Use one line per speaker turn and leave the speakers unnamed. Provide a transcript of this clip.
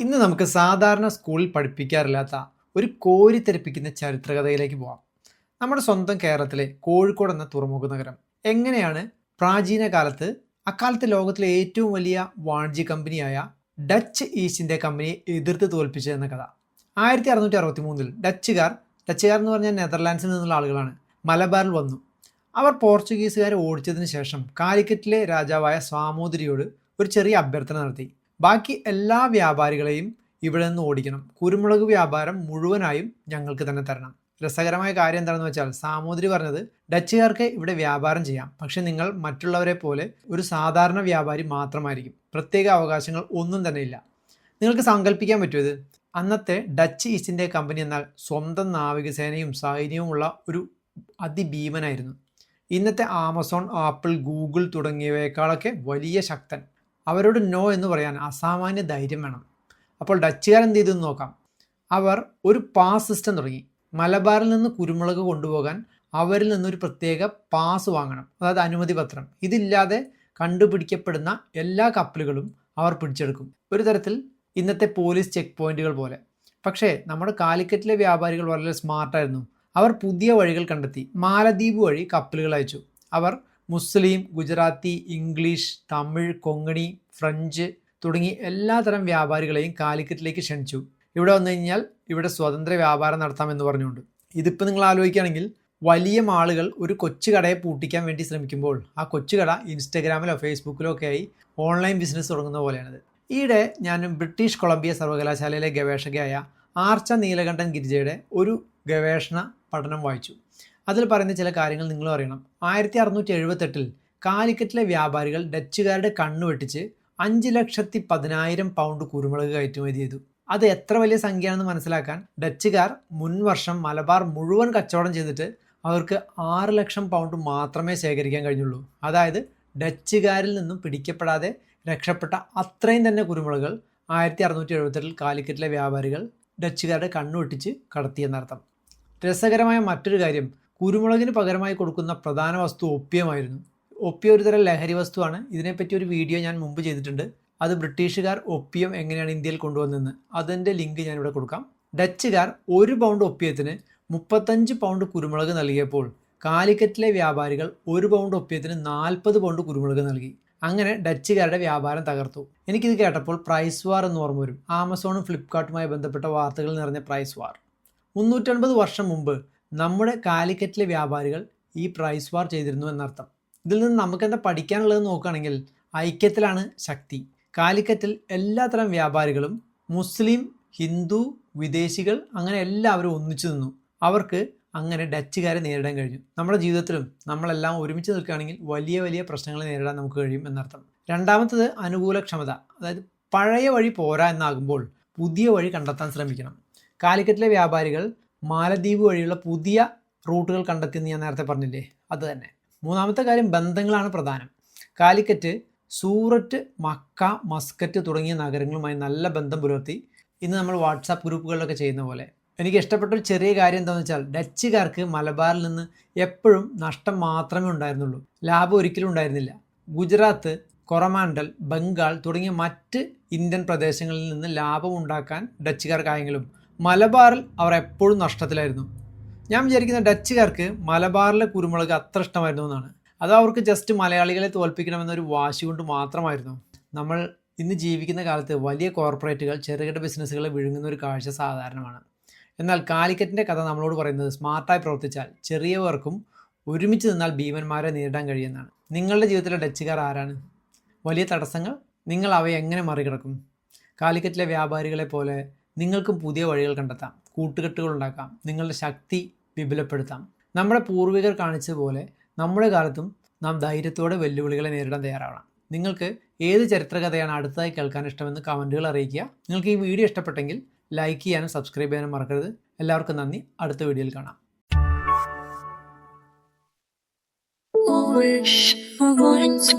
ഇന്ന് നമുക്ക് സാധാരണ സ്കൂളിൽ പഠിപ്പിക്കാറില്ലാത്ത ഒരു കോരിത്തെരിപ്പിക്കുന്ന ചരിത്രകഥയിലേക്ക് പോവാം. നമ്മുടെ സ്വന്തം കേരളത്തിലെ കോഴിക്കോട് എന്ന തുറമുഖ നഗരം എങ്ങനെയാണ് പ്രാചീന കാലത്ത് അക്കാലത്തെ ലോകത്തിലെ ഏറ്റവും വലിയ വാണിജ്യ കമ്പനിയായ ഡച്ച് ഈസ്റ്റ് ഇന്ത്യ കമ്പനിയെ എതിർത്ത് തോൽപ്പിച്ചതെന്ന കഥ. ആയിരത്തി അറുന്നൂറ്റി അറുപത്തി മൂന്നിൽ ഡച്ചുകാർ ഡച്ചുകാർ എന്ന് പറഞ്ഞാൽ നെതർലാൻഡ്സിൽ നിന്നുള്ള ആളുകളാണ് മലബാറിൽ വന്നു. അവർ പോർച്ചുഗീസുകാരെ ഓടിച്ചതിന് ശേഷം കാലിക്കറ്റിലെ രാജാവായ സ്വാമോദരിയോട് ഒരു ചെറിയ അഭ്യർത്ഥന നടത്തി. ബാക്കി എല്ലാ വ്യാപാരികളെയും ഇവിടെ നിന്ന് ഓടിക്കണം. കുരുമുളക് വ്യാപാരം മുഴുവനായും ഞങ്ങൾക്ക് തന്നെ തരണം. രസകരമായ കാര്യം എന്താണെന്ന് വെച്ചാൽ സാമൂതിരി പറഞ്ഞത് ഡച്ചുകാർക്ക് ഇവിടെ വ്യാപാരം ചെയ്യാം. പക്ഷെ നിങ്ങൾ മറ്റുള്ളവരെ പോലെ ഒരു സാധാരണ വ്യാപാരി മാത്രമായിരിക്കും. പ്രത്യേക അവകാശങ്ങൾ ഒന്നും തന്നെ ഇല്ല. നിങ്ങൾക്ക് സങ്കല്പിക്കാൻ പറ്റുമത് അന്നത്തെ ഡച്ച് ഈസ്റ്റ് ഇന്ത്യ കമ്പനി എന്നാൽ സ്വന്തം നാവികസേനയും സൈന്യവുമുള്ള ഒരു അതിഭീമനായിരുന്നു. ഇന്നത്തെ ആമസോൺ ആപ്പിൾ ഗൂഗിൾ തുടങ്ങിയവയേക്കാളൊക്കെ വലിയ ശക്തൻ. അവരോട് നോ എന്ന് പറയാൻ അസാമാന്യ ധൈര്യം വേണം. അപ്പോൾ ഡച്ചുകാർ എന്ത് ചെയ്തു നോക്കാം. അവർ ഒരു പാസ് സിസ്റ്റം തുടങ്ങി. മലബാറിൽ നിന്ന് കുരുമുളക് കൊണ്ടുപോകാൻ അവരിൽ നിന്നൊരു പ്രത്യേക പാസ് വാങ്ങണം. അതായത് അനുമതി പത്രം. ഇതില്ലാതെ കണ്ടുപിടിക്കപ്പെടുന്ന എല്ലാ കപ്പലുകളും അവർ പിടിച്ചെടുക്കും. ഒരു തരത്തിൽ ഇന്നത്തെ പോലീസ് ചെക്ക് പോയിന്റുകൾ പോലെ. പക്ഷേ നമ്മുടെ കാലിക്കറ്റിലെ വ്യാപാരികൾ വളരെ സ്മാർട്ടായിരുന്നു അവർ പുതിയ വഴികൾ കണ്ടെത്തി. മാലദ്വീപ് വഴി കപ്പലുകൾ അയച്ചു. അവർ മുസ്ലിം ഗുജറാത്തി ഇംഗ്ലീഷ് തമിഴ് കൊങ്ങണി ഫ്രഞ്ച് തുടങ്ങി എല്ലാതരം വ്യാപാരികളെയും കാലിക്കറ്റിലേക്ക് ക്ഷണിച്ചു. ഇവിടെ വന്നു കഴിഞ്ഞാൽ ഇവിടെ സ്വതന്ത്ര വ്യാപാരം നടത്താം എന്ന് പറഞ്ഞുകൊണ്ട്. ഇതിപ്പോൾ നിങ്ങൾ ആലോചിക്കുകയാണെങ്കിൽ വലിയ മാളുകൾ ഒരു കൊച്ചു കടയെ പൂട്ടിക്കാൻ വേണ്ടി ശ്രമിക്കുമ്പോൾ ആ കൊച്ചുകട ഇൻസ്റ്റഗ്രാമിലോ ഫേസ്ബുക്കിലോ ഒക്കെ ആയി ഓൺലൈൻ ബിസിനസ് തുടങ്ങുന്ന പോലെയാണിത്. ഈയിടെ ഞാൻ ബ്രിട്ടീഷ് കൊളംബിയ സർവകലാശാലയിലെ ഗവേഷകയായ ആർച്ച നീലകണ്ഠൻ ഗിരിജയുടെ ഒരു ഗവേഷണ പഠനം വായിച്ചു. അതിൽ പറയുന്ന ചില കാര്യങ്ങൾ നിങ്ങളും അറിയണം. ആയിരത്തി അറുന്നൂറ്റി എഴുപത്തെട്ടിൽ കാലിക്കറ്റിലെ വ്യാപാരികൾ ഡച്ചുകാരുടെ കണ്ണു വെട്ടിച്ച് അഞ്ച് ലക്ഷത്തി പതിനായിരം പൗണ്ട് കുരുമുളക് കയറ്റുമതി ചെയ്തു. അത് എത്ര വലിയ സംഖ്യയാണെന്ന് മനസ്സിലാക്കാൻ ഡച്ചുകാർ മുൻവർഷം മലബാർ മുഴുവൻ കച്ചവടം ചെയ്തിട്ട് അവർക്ക് ആറ് ലക്ഷം പൗണ്ട് മാത്രമേ ശേഖരിക്കാൻ കഴിഞ്ഞുള്ളൂ. അതായത് ഡച്ചുകാരിൽ നിന്നും പിടിക്കപ്പെടാതെ രക്ഷപ്പെട്ട അത്രയും തന്നെ കുരുമുളകൾ ആയിരത്തി അറുന്നൂറ്റി എഴുപത്തെട്ടിൽ കാലിക്കറ്റിലെ വ്യാപാരികൾ ഡച്ചുകാരുടെ കണ്ണുവെട്ടിച്ച് കടത്തിയെന്നർത്ഥം. രസകരമായ മറ്റൊരു കാര്യം കുരുമുളകിന് പകരമായി കൊടുക്കുന്ന പ്രധാന വസ്തു ഒപ്പിയമായിരുന്നു ഒപ്പ്യം ഒരു തരം ലഹരി വസ്തുവാണ്. ഇതിനെപ്പറ്റി ഒരു വീഡിയോ ഞാൻ മുമ്പ് ചെയ്തിട്ടുണ്ട്. അത് ബ്രിട്ടീഷുകാർ ഒപ്പിയം എങ്ങനെയാണ് ഇന്ത്യയിൽ കൊണ്ടുവന്നതെന്ന്. അതിന്റെ ലിങ്ക് ഞാനിവിടെ കൊടുക്കാം. ഡച്ചുകാർ ഒരു പൗണ്ട് ഒപ്പിയത്തിന് മുപ്പത്തഞ്ച് പൗണ്ട് കുരുമുളക് നൽകിയപ്പോൾ കാലിക്കറ്റിലെ വ്യാപാരികൾ ഒരു പൗണ്ട് ഒപ്പിയത്തിന് നാൽപ്പത് പൗണ്ട് കുരുമുളക് നൽകി. അങ്ങനെ ഡച്ചുകാരുടെ വ്യാപാരം തകർത്തു. എനിക്കിത് കേട്ടപ്പോൾ പ്രൈസ് വാർ എന്ന് ഓർമ്മ വരും. ആമസോണും ഫ്ലിപ്കാർട്ടുമായി ബന്ധപ്പെട്ട വാർത്തകൾ നിറഞ്ഞ പ്രൈസ് വാർ. മുന്നൂറ്റൻപത് വർഷം മുമ്പ് നമ്മുടെ കാലിക്കറ്റിലെ വ്യാപാരികൾ ഈ പ്രൈസ് വാർ ചെയ്തിരുന്നു എന്നർത്ഥം. ഇതിൽ നിന്ന് നമുക്ക് എന്താ പഠിക്കാനുള്ളത് നോക്കുകയാണെങ്കിൽ ഐക്യത്തിലാണ് ശക്തി. കാലിക്കറ്റിൽ എല്ലാത്തരം വ്യാപാരികളും മുസ്ലിം ഹിന്ദു വിദേശികൾ അങ്ങനെ എല്ലാവരും ഒന്നിച്ചു നിന്നു. അവർക്ക് അങ്ങനെ ഡച്ചുകാരെ നേരിടാൻ കഴിഞ്ഞു. നമ്മുടെ ജീവിതത്തിലും നമ്മളെല്ലാം ഒരുമിച്ച് നിൽക്കുകയാണെങ്കിൽ വലിയ വലിയ പ്രശ്നങ്ങളെ നേരിടാൻ നമുക്ക് കഴിയും എന്നർത്ഥം. രണ്ടാമത്തത് അനുകൂലക്ഷമത. അതായത് പഴയ വഴി പോരാ എന്നാകുമ്പോൾ പുതിയ വഴി കണ്ടെത്താൻ ശ്രമിക്കണം. കാലിക്കറ്റിലെ വ്യാപാരികൾ മാലദ്വീപ് വഴിയുള്ള പുതിയ റൂട്ടുകൾ കണ്ടെത്തിയെന്ന് ഞാൻ നേരത്തെ പറഞ്ഞില്ലേ? അത് തന്നെ. മൂന്നാമത്തെ കാര്യം ബന്ധങ്ങളാണ് പ്രധാനം. കാലിക്കറ്റ് സൂററ്റ് മക്ക മസ്കറ്റ് തുടങ്ങിയ നഗരങ്ങളുമായി നല്ല ബന്ധം പുലർത്തി. ഇന്ന് നമ്മൾ വാട്സാപ്പ് ഗ്രൂപ്പുകളിലൊക്കെ ചെയ്യുന്ന പോലെ. എനിക്ക് ഇഷ്ടപ്പെട്ട ഒരു ചെറിയ കാര്യം എന്താണെന്ന് വെച്ചാൽ ഡച്ചുകാർക്ക് മലബാറിൽ നിന്ന് എപ്പോഴും നഷ്ടം മാത്രമേ ഉണ്ടായിരുന്നുള്ളൂ. ലാഭം ഒരിക്കലും ഉണ്ടായിരുന്നില്ല. ഗുജറാത്ത് കൊറമാണ്ടൽ ബംഗാൾ തുടങ്ങിയ മറ്റ് ഇന്ത്യൻ പ്രദേശങ്ങളിൽ നിന്ന് ലാഭം ഉണ്ടാക്കാൻ ഡച്ചുകാർക്കായെങ്കിലും മലബാറിൽ അവർ എപ്പോഴും നഷ്ടത്തിലായിരുന്നു. ഞാൻ വിചാരിക്കുന്ന ഡച്ചുകാർക്ക് മലബാറിലെ കുരുമുളക് അത്ര ഇഷ്ടമായിരുന്നു എന്നാണ്. അത് അവർക്ക് ജസ്റ്റ് മലയാളികളെ തോൽപ്പിക്കണമെന്നൊരു വാശി കൊണ്ട് മാത്രമായിരുന്നു. നമ്മൾ ഇന്ന് ജീവിക്കുന്ന കാലത്ത് വലിയ കോർപ്പറേറ്റുകൾ ചെറുകിട ബിസിനസ്സുകളെ വിഴുങ്ങുന്ന ഒരു കാഴ്ച സാധാരണമാണ്. എന്നാൽ കാലിക്കറ്റിന്റെ കഥ നമ്മളോട് പറയുന്നത് സ്മാർട്ടായി പ്രവർത്തിച്ചാൽ ചെറിയവർക്കും ഒരുമിച്ച് നിന്നാൽ ഭീമന്മാരെ നേരിടാൻ കഴിയുന്നതാണ് നിങ്ങളുടെ ജീവിതത്തിലെ ഡച്ചുകാർ ആരാണ്? വലിയ തടസ്സങ്ങൾ? നിങ്ങൾ അവയെ എങ്ങനെ മറികടക്കും? കാലിക്കറ്റിലെ വ്യാപാരികളെ പോലെ നിങ്ങൾക്കും പുതിയ വഴികൾ കണ്ടെത്താം. കൂട്ടുകെട്ടുകൾ ഉണ്ടാക്കാം. നിങ്ങളുടെ ശക്തി വിപുലപ്പെടുത്താം. നമ്മുടെ പൂർവികർ കാണിച്ചതുപോലെ നമ്മുടെ കാലത്തും നാം ധൈര്യത്തോടെ വെല്ലുവിളികളെ നേരിടാൻ തയ്യാറാവണം. നിങ്ങൾക്ക് ഏത് ചരിത്രകഥയാണ് അടുത്തതായി കേൾക്കാൻ ഇഷ്ടമെന്ന് കമന്റുകൾ അറിയിക്കുക. നിങ്ങൾക്ക് ഈ വീഡിയോ ഇഷ്ടപ്പെട്ടെങ്കിൽ ലൈക്ക് ചെയ്യാനും സബ്സ്ക്രൈബ് ചെയ്യാനും മറക്കരുത്. എല്ലാവർക്കും നന്ദി. അടുത്ത വീഡിയോയിൽ കാണാം.
Wish for once